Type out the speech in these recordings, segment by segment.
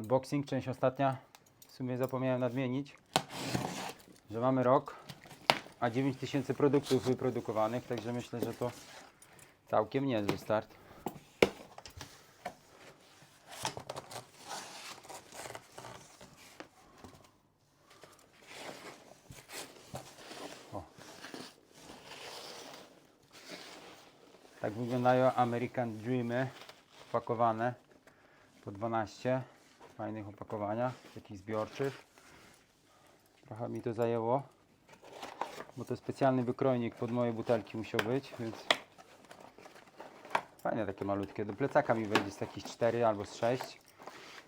Unboxing, część ostatnia. W sumie zapomniałem nadmienić, że mamy rok, a 9000 produktów wyprodukowanych, także myślę, że to całkiem niezły start. Tak wyglądają American Dreamy pakowane po 12 w fajnych opakowaniach, takich zbiorczych. Trochę mi to zajęło, bo to specjalny wykrojnik pod moje butelki musiał być, więc fajne takie malutkie. Do plecaka mi wejdzie z takich 4 albo z 6.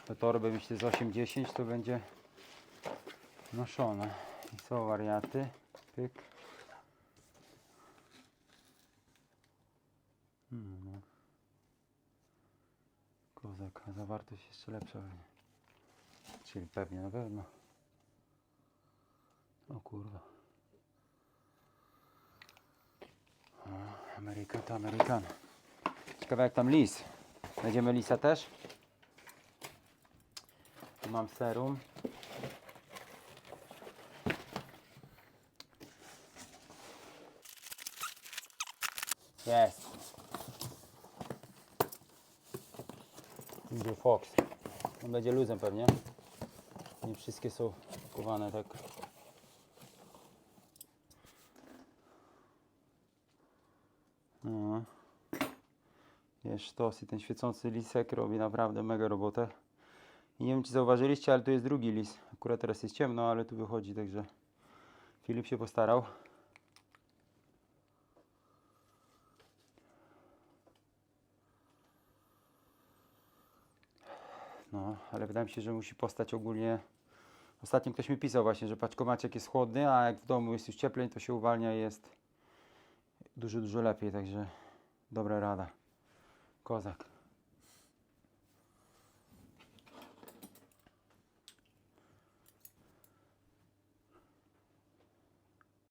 Do torby myślę z 8-10 to będzie noszone. I są wariaty. Pyk. Hmm, no. Kozak, zawartość jeszcze lepsza. Czyli pewnie na pewno. O kurwa. Ameryka to Amerykan. Ciekawe jak tam lis. Będziemy lisa też? Tu mam serum. Jest. Idzie Fox. On będzie luzem pewnie. Nie wszystkie są kuwane tak. No. Jest sztos i ten świecący lisek robi naprawdę mega robotę. I nie wiem czy zauważyliście, ale tu jest drugi lis. Akurat teraz jest ciemno, ale tu wychodzi, także Filip się postarał. No, ale wydaje mi się, że musi postać ogólnie. Ostatnio ktoś mi pisał właśnie, że paczkomaciek jest chłodny, a jak w domu jest już cieplej, to się uwalnia i jest dużo, dużo lepiej, także dobra rada. Kozak.